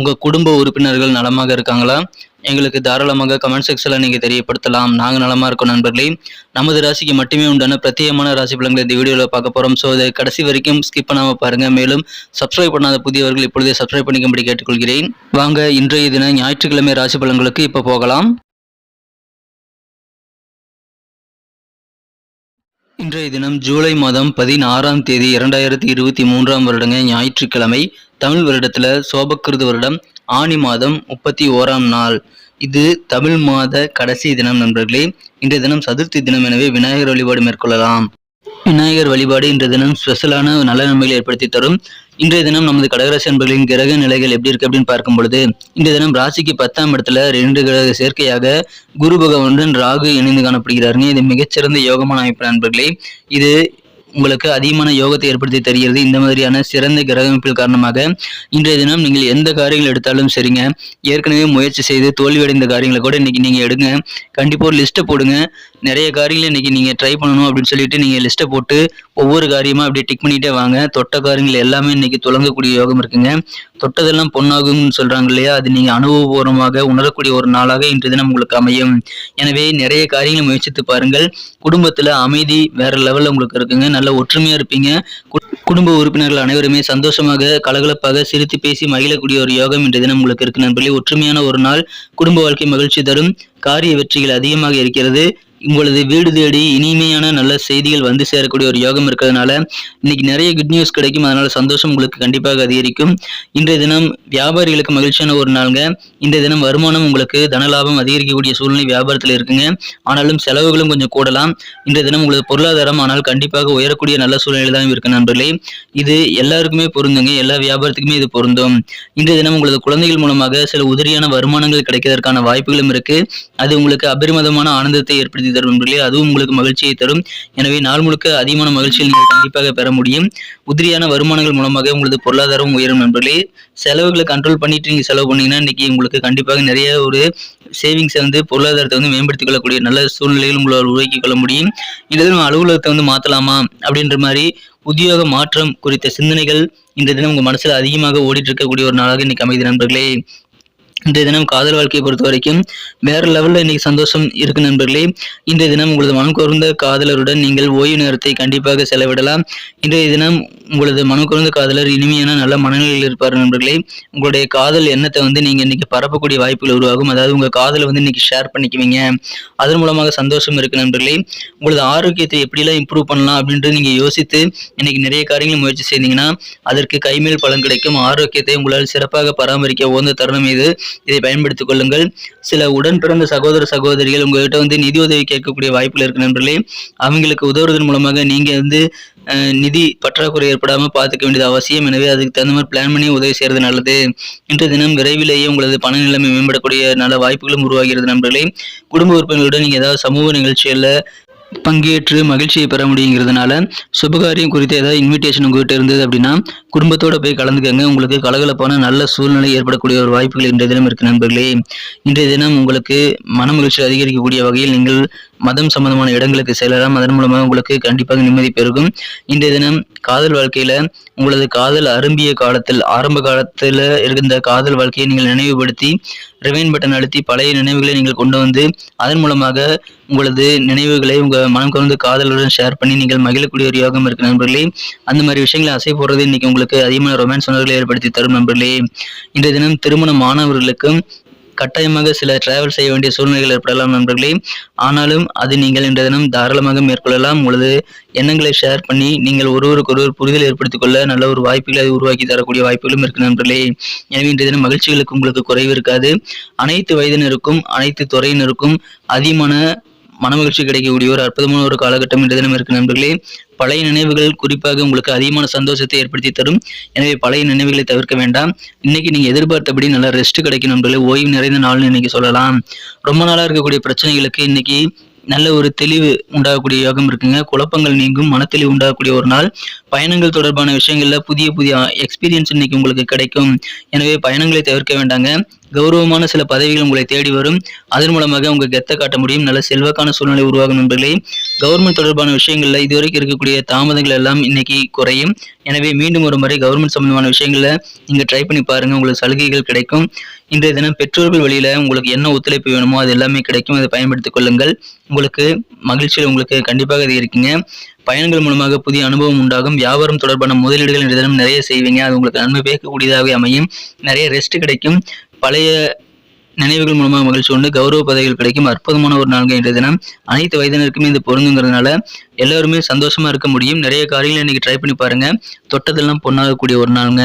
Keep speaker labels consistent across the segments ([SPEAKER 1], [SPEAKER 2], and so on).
[SPEAKER 1] உங்கள் குடும்ப உறுப்பினர்கள் நலமாக இருக்காங்களா? எங்களுக்கு தாராளமாக கமெண்ட் செக்ஷனில் நீங்கள் தெரியப்படுத்தலாம். நாங்கள் நலமாக இருக்கோம் நண்பர்களே. நமது ராசிக்கு மட்டுமே உண்டான பிரத்யேகமான ராசி பலன்களை இந்த வீடியோவில் பார்க்க போகிறோம் ஸோ இதை கடைசி வரைக்கும் ஸ்கிப் பண்ணாமல் பாருங்கள் மேலும் சப்ஸ்கிரைப் பண்ணாத புதியவர்கள் இப்பொழுதே சப்ஸ்கிரைப் பண்ணிக்கும்படி கேட்டுக்கொள்கிறேன். வாங்க இன்றைய தின ஞாயிற்றுக்கிழமை ராசி பலன்களுக்கு இப்போ போகலாம். இன்றைய தினம் ஜூலை மாதம் பதினாறாம் தேதி இரண்டாயிரத்தி இருபத்தி மூன்றாம் வருடங்க ஞாயிற்றுக்கிழமை. தமிழ் வருடத்தில் சோபக்கிருது வருடம் ஆனி மாதம் முப்பத்தி ஓராம் நாள். இது தமிழ் மாத கடைசி தினம் நண்பர்களே. இன்றைய தினம் சதுர்த்தி தினம். எனவே விநாயகர் வழிபாடு மேற்கொள்ளலாம். விநாயகர் வழிபாடு இன்றைய தினம் ஸ்பெஷலான நல்ல நன்மைகளை ஏற்படுத்தி தரும். இன்றைய தினம் நமது கடகராசி நண்பர்களின் கிரக நிலைகள் எப்படி இருக்கு அப்படின்னு பார்க்கும் பொழுது இன்றைய தினம் ராசிக்கு பத்தாம் இடத்துல ரெண்டு கிரக சேர்க்கையாக குரு பகவானுடன் ராகு இணைந்து காணப்படுகிறாருங்க. இது மிகச்சிறந்த யோகமான அமைப்பு நண்பர்களே. இது உங்களுக்கு அதிகமான யோகத்தை ஏற்படுத்தி தருகிறது. இந்த மாதிரியான சிறந்த கிரகமைப்பில் காரணமாக இன்றைய தினம் நீங்கள் எந்த காரியங்கள் எடுத்தாலும் சரிங்க. ஏற்கனவே முயற்சி செய்து தோல்வியடைந்த காரியங்களை கூட இன்னைக்கு நீங்கள் எடுங்க. கண்டிப்பாக ஒரு லிஸ்ட்டை போடுங்க. நிறைய காரியங்களை இன்னைக்கு நீங்கள் ட்ரை பண்ணணும் அப்படின்னு சொல்லிட்டு நீங்கள் லிஸ்ட்டை போட்டு ஒவ்வொரு காரியமாக அப்படியே டிக் பண்ணிகிட்டே வாங்க. தொட்ட காரியங்கள் எல்லாமே இன்னைக்கு தொடங்கக்கூடிய யோகம் இருக்குங்க. தொட்டதெல்லாம் பொன்னாகும்னு சொல்கிறாங்க இல்லையா? அது நீங்கள் அனுபவபூர்வமாக உணரக்கூடிய ஒரு நாளாக இன்றைய தினம் உங்களுக்கு அமையும். எனவே நிறைய காரியங்களை முயற்சித்து பாருங்கள். குடும்பத்தில் அமைதி வேற லெவலில் உங்களுக்கு இருக்குங்க. நல்ல ஒற்றுமையா இருப்பீங்க. குடும்ப உறுப்பினர்கள் அனைவருமே சந்தோஷமாக கலகலப்பாக சிரித்து பேசி மகிழக்கூடிய ஒரு யோகம் இன்றைய தினம் உங்களுக்கு இருக்கு. நண்பர்களே ஒற்றுமையான ஒரு நாள் குடும்ப வாழ்க்கை மகிழ்ச்சி தரும். காரிய வெற்றிகள் அதிகமாக இருக்கிறது. உங்களது வீடு தேடி இனிமையான நல்ல செய்திகள் வந்து சேரக்கூடிய ஒரு யோகம் இருக்கிறதுனால இன்னைக்கு நிறைய குட் நியூஸ் கிடைக்கும். அதனால சந்தோஷம் உங்களுக்கு கண்டிப்பாக அதிகரிக்கும். இன்றைய தினம் வியாபாரிகளுக்கு மகிழ்ச்சியான ஒரு நாளுங்க. இன்றைய தினம் வருமானம் உங்களுக்கு தனலாபம் அதிகரிக்கக்கூடிய சூழ்நிலை வியாபாரத்தில் இருக்குங்க. ஆனாலும் செலவுகளும் கொஞ்சம் கூடலாம். இன்றைய தினம் உங்களது பொருளாதாரம் ஆனால் கண்டிப்பாக உயரக்கூடிய நல்ல சூழ்நிலை தான் இருக்கு நண்பர்களே. இது எல்லாருக்குமே பொருந்துங்க. எல்லா வியாபாரத்துக்குமே இது பொருந்தும். இன்றைய தினம் உங்களது குழந்தைகள் மூலமாக சில உதிரியான வருமானங்கள் கிடைக்கிறதுக்கான வாய்ப்புகளும் இருக்கு. அது உங்களுக்கு அபரிமிதமான ஆனந்தத்தை ஏற்படுத்தி தரும் நண்பர்களே அதுவும் உங்களுக்கு மகிழ்ச்சியை தரும். எனவே நாள் முழுக்க அதிகமான மகிழ்ச்சியை நீங்கள் கண்டிப்பாக பெற முடியும். உதிரியான வருமானங்கள் மூலமாக உங்களது பொருளாதாரம் உயரும் நண்பர்களே. செலவுகளை கண்ட்ரோல் பண்ணிட்டு நீங்க செலவு பண்ணீங்கன்னா இன்னைக்கு உங்களுக்கு கண்டிப்பாக நிறைய ஒரு சேவிங்ஸை வந்து பொருளாதாரத்தை வந்து மேம்படுத்திக் கொள்ளக்கூடிய நல்ல சூழ்நிலைகள் உங்களால் உருவாக்கி கொள்ள முடியும். இந்த தினம் அலுவலகத்தை வந்து மாத்தலாமா அப்படின்ற மாதிரி உத்தியோக மாற்றம் குறித்த சிந்தனைகள் இந்த தினம் உங்க மனசுல அதிகமாக ஓடிட்டு இருக்கக்கூடிய ஒரு நாளாக இன்னைக்கு அமைதி நண்பர்களே. இன்றைய தினம் காதல் வாழ்க்கையை பொறுத்த வரைக்கும் வேற லெவலில் இன்னைக்கு சந்தோஷம் இருக்கு நண்பர்களே. இன்றைய தினம் உங்களது மனம் காதலருடன் நீங்கள் ஓய்வு நேரத்தை கண்டிப்பாக செலவிடலாம். இன்றைய தினம் உங்களது மனம் காதலர் இனிமையான நல்ல மனநிலையில் இருப்பார் நண்பர்களே. உங்களுடைய காதல் எண்ணத்தை வந்து நீங்க இன்னைக்கு பரப்பக்கூடிய வாய்ப்புகள் உருவாகும். அதாவது உங்க காதலை வந்து இன்னைக்கு ஷேர் பண்ணிக்குவீங்க. அதன் மூலமாக சந்தோஷம் இருக்கு நண்பர்களே. உங்களது ஆரோக்கியத்தை எப்படிலாம் இம்ப்ரூவ் பண்ணலாம் அப்படின்ட்டு நீங்க யோசித்து இன்னைக்கு நிறைய காரியங்கள் முயற்சி செய்தீங்கன்னா அதற்கு கைமேல் பலன் கிடைக்கும். ஆரோக்கியத்தை உங்களால் சிறப்பாக பராமரிக்க உகந்த தருணம் இது. இதை பயன்படுத்திக் கொள்ளுங்கள். சில உடன் பிறந்த சகோதர சகோதரிகள் உங்ககிட்ட வந்து நிதி உதவி கேட்கக்கூடிய வாய்ப்புகள் இருக்கு நண்பர்களே. அவங்களுக்கு உதவுறதன் மூலமாக நீங்க வந்து அஹ், நிதி பற்றாக்குறை ஏற்படாம பார்த்துக்க வேண்டியது அவசியம். எனவே அதுக்கு தகுந்த மாதிரி பிளான் பண்ணி உதவி செய்யறது நல்லது. இன்று தினம் விரைவிலேயே உங்களது பண நிலைமை மேம்படக்கூடிய நல்ல வாய்ப்புகளும் உருவாகிறது நண்பர்களே. குடும்ப உறுப்பினர்களுடன் நீங்க ஏதாவது சமூக நிகழ்ச்சிகளில் பங்கேற்று மகிழ்ச்சியை பெற முடியுங்கிறதுனால சுபகாரியம் குறித்த ஏதாவது இன்விடேஷன் உங்ககிட்ட இருந்தது அப்படின்னா குடும்பத்தோட போய் கலந்துக்கங்க. உங்களுக்கு கலகலப்பான நல்ல சூழ்நிலை ஏற்படக்கூடிய ஒரு வாய்ப்புகள் இன்றைய தினம் இருக்கு நண்பர்களே. இன்றைய தினம் உங்களுக்கு மன மகிழ்ச்சி அதிகரிக்கக்கூடிய வகையில் நீங்கள் மதம் சம்பந்தமான இடங்களுக்கு செல்லலாம். அதன் மூலமாக உங்களுக்கு கண்டிப்பாக நிம்மதி பெருகும். இன்றைய தினம் காதல் வாழ்க்கையில உங்களது காதல் அரும்பிய காலத்தில் ஆரம்ப காலத்துல இருந்த காதல் வாழ்க்கையை நீங்கள் நினைவுபடுத்தி ரிவைன் பட்டன் அழுத்தி பழைய நினைவுகளை நீங்கள் கொண்டு வந்து அதன் மூலமாக உங்களது நினைவுகளை உங்க மனம் கலந்து காதலுடன் ஷேர் பண்ணி நீங்கள் மகிழக்கூடிய ஒரு யோகம் இருக்கு நண்பர்களே. அந்த மாதிரி விஷயங்களை அசை போடுறது இன்னைக்கு உங்களுக்கு அதிகமான ரொமான்ஸ் உணர்வுகளை ஏற்படுத்தி தரும் நண்பர்களே. இன்றைய தினம் திருமண மாணவர்களுக்கும் கட்டாயமாக சில டிராவல் செய்ய வேண்டிய சூழ்நிலைகள் ஏற்படலாம் நண்பர்களே. ஆனாலும் அது நீங்கள் இன்றைய தினம் தாராளமாக மேற்கொள்ளலாம். உங்களது எண்ணங்களை ஷேர் பண்ணி நீங்கள் ஒருவருக்கொருவர் புரிதல் ஏற்படுத்திக் கொள்ள நல்ல ஒரு வாய்ப்புகளை அது உருவாக்கி தரக்கூடிய வாய்ப்புகளும் இருக்கு நண்பர்களே. எனவே இன்றைய தினம் மகிழ்ச்சிகளுக்கு உங்களுக்கு குறைவு இருக்காது. அனைத்து வயதினருக்கும் அனைத்து துறையினருக்கும் அதிகமான மனமகிழ்ச்சி கிடைக்கக்கூடிய ஒரு அற்புதமான ஒரு காலகட்டம் இன்றைய தினம் இருக்கு நண்பர்களே. பழைய நினைவுகள் குறிப்பாக உங்களுக்கு அதிகமான சந்தோஷத்தை ஏற்படுத்தி தரும். எனவே பழைய நினைவுகளை தவிர்க்க வேண்டாம். இன்னைக்கு நீங்க எதிர்பார்த்தபடி நல்ல ரெஸ்ட் கிடைக்கும் நண்பர்களே. ஓய்வு நிறைந்த நாள்னு இன்னைக்கு சொல்லலாம். ரொம்ப நாளா இருக்கக்கூடிய பிரச்சனைகளுக்கு இன்னைக்கு நல்ல ஒரு தெளிவு உண்டாகக்கூடிய யோகம் இருக்குங்க. குழப்பங்கள் நீங்கும் மனத்தெளிவு உண்டாகக்கூடிய ஒரு நாள். பயணங்கள் தொடர்பான விஷயங்களில் புதிய புதிய எக்ஸ்பீரியன்ஸ் இன்னைக்கு உங்களுக்கு கிடைக்கும். எனவே பயணங்களை தவிர்க்க வேண்டாங்க. கௌரவமான சில பதவிகள் உங்களை தேடி வரும். அதன் மூலமாக உங்கள் கெத்தை காட்ட முடியும். நல்ல செல்வாக்கான சூழ்நிலை உருவாகும் நண்பர்களே. கவர்மெண்ட் தொடர்பான விஷயங்களில் இதுவரைக்கும் இருக்கக்கூடிய தாமதங்கள் எல்லாம் இன்னைக்கு குறையும். எனவே மீண்டும் ஒரு முறை கவர்மெண்ட் சம்பந்தமான விஷயங்களில் நீங்கள் ட்ரை பண்ணி பாருங்கள் உங்களுக்கு சலுகைகள் கிடைக்கும். இன்றைய தினம் பெற்றோர்கள் வழியில் உங்களுக்கு என்ன ஒத்துழைப்பு வேணுமோ அது எல்லாமே கிடைக்கும். அதை பயன்படுத்திக் கொள்ளுங்கள். உங்களுக்கு மகிழ்ச்சியில் உங்களுக்கு கண்டிப்பாக இது இருக்கீங்க. பயணங்கள் மூலமாக புதிய அனுபவம் உண்டாகும். வியாபாரம் தொடர்பான முதலீடுகள் இந்த தினம் நிறைய செய்வீங்க. அது உங்களுக்கு நன்மை பயக்கக்கூடியதாகவே அமையும். நிறைய ரெஸ்ட் கிடைக்கும். பழைய நினைவுகள் மூலமாக மகிழ்ச்சி உண்டு. கௌரவ பதவிகள் கிடைக்கும். அற்புதமான ஒரு நாள்கள் இன்றைய தினம். அனைத்து வயதினருக்குமே இது பொருந்துங்கிறதுனால எல்லாருமே சந்தோஷமா இருக்க முடியும். நிறைய காரியங்களை இன்னைக்கு ட்ரை பண்ணி பாருங்க. தொட்டதெல்லாம் பொண்ணாகக்கூடிய ஒரு நாளுங்க.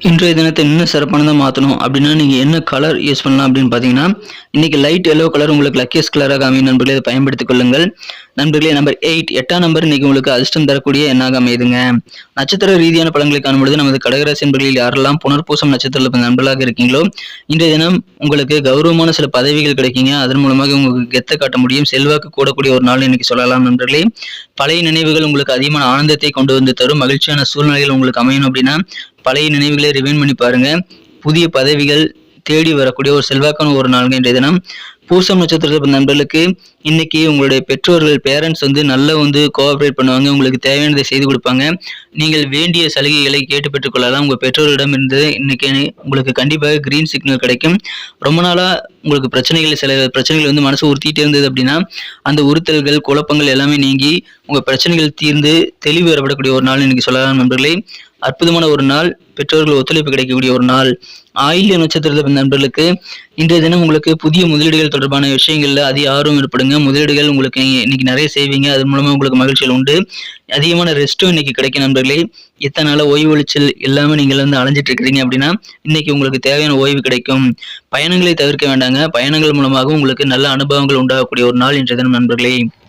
[SPEAKER 1] இன்றைய தினத்தை இன்னும் சிறப்பானதாக மாற்றணும் அப்படின்னா நீங்கள் என்ன கலர் யூஸ் பண்ணலாம் அப்படின்னு பார்த்தீங்கன்னா இன்றைக்கி லைட் எல்லோ கலர் உங்களுக்கு லக்கியஸ் கலராக அமையும். நண்பர்களே அதை பயன்படுத்திக் கொள்ளுங்கள். நண்பர்களே நம்பர் எயிட் எட்டாம் நம்பர் இன்னைக்கு உங்களுக்கு அதிர்ஷ்டம் தரக்கூடிய எண்ணாக அமையுதுங்க. நட்சத்திர ரீதியான பலன்களை காணும்பொழுது நமது கடகராசி நண்பர்களில் யாரெல்லாம் புனர்பூசம் நட்சத்திரத்தில் நண்பர்களாக இருக்கீங்களோ இன்றைய தினம் உங்களுக்கு கௌரவமான சில பதவிகள் கிடைக்குங்க. அதன் மூலமாக உங்களுக்கு கெத்த காட்ட முடியும். செல்வாக்கு கூடக்கூடிய ஒரு நாள் இன்னைக்கு சொல்லலாம் நண்பர்களே. பழைய நினைவுகள் உங்களுக்கு அதிகமான ஆனந்தத்தை கொண்டு வந்து தரும். மகிழ்ச்சியான சூழ்நிலைகள் உங்களுக்கு அமையணும் அப்படின்னா பழைய நினைவுகளை ரிவைன் பண்ணி பாருங்க. புதிய பதவிகள் தேடி வரக்கூடிய ஒரு செல்வாக்கான ஒரு நாள்கள் இன்றைய தினம். பூசம் நட்சத்திர நண்பர்களுக்கு இன்னைக்கு உங்களுடைய பெற்றோர்கள் பேரண்ட்ஸ் வந்து நல்லா வந்து கோஆப்ரேட் பண்ணுவாங்க உங்களுக்கு தேவையானதை செய்து கொடுப்பாங்க. நீங்கள் வேண்டிய சலுகைகளை கேட்டு பெற்றுக்கொள்ளலாம். உங்கள் பெற்றோர்களிடம் இருந்து இன்னைக்கு உங்களுக்கு கண்டிப்பாக கிரீன் சிக்னல் கிடைக்கும். ரொம்ப நாளாக உங்களுக்கு பிரச்சனைகள் சில பிரச்சனைகள் வந்து மனசு உறுத்திட்டே இருந்தது அப்படின்னா அந்த உறுத்தல்கள் குழப்பங்கள் எல்லாமே நீங்கி உங்கள் பிரச்சனைகள் தீர்ந்து தெளிவு வரப்படக்கூடிய ஒரு நாள் இன்னைக்கு சொல்லலாம் நண்பர்களே. அற்புதமான ஒரு நாள் பெற்றோர்கள் ஒத்துழைப்பு கிடைக்கக்கூடிய ஒரு நாள். ஆயில்ய நட்சத்திரத்தை நண்பர்களுக்கு இன்றைய தினம் உங்களுக்கு புதிய முதலீடுகள் தொடர்பான விஷயங்கள்ல அதிக ஆர்வம் ஏற்படுங்க. முதலீடுகள் உங்களுக்கு இன்னைக்கு நிறைய செய்வீங்க. அதன் மூலமா உங்களுக்கு மகிழ்ச்சிகள் உண்டு. அதிகமான ரெஸ்ட்டும் இன்னைக்கு கிடைக்கும் நண்பர்களே. இத்தனை நாள் ஓய்வு ஒழிச்சல் எல்லாமே நீங்கள் வந்து அலைஞ்சிட்டு இருக்கிறீங்க அப்படின்னா இன்னைக்கு உங்களுக்கு தேவையான ஓய்வு கிடைக்கும். பயணங்களை தவிர்க்க வேண்டாங்க. பயணங்கள் மூலமாக உங்களுக்கு நல்ல அனுபவங்கள் உண்டாகக்கூடிய ஒரு நாள் இன்றைய தினம் நண்பர்களே.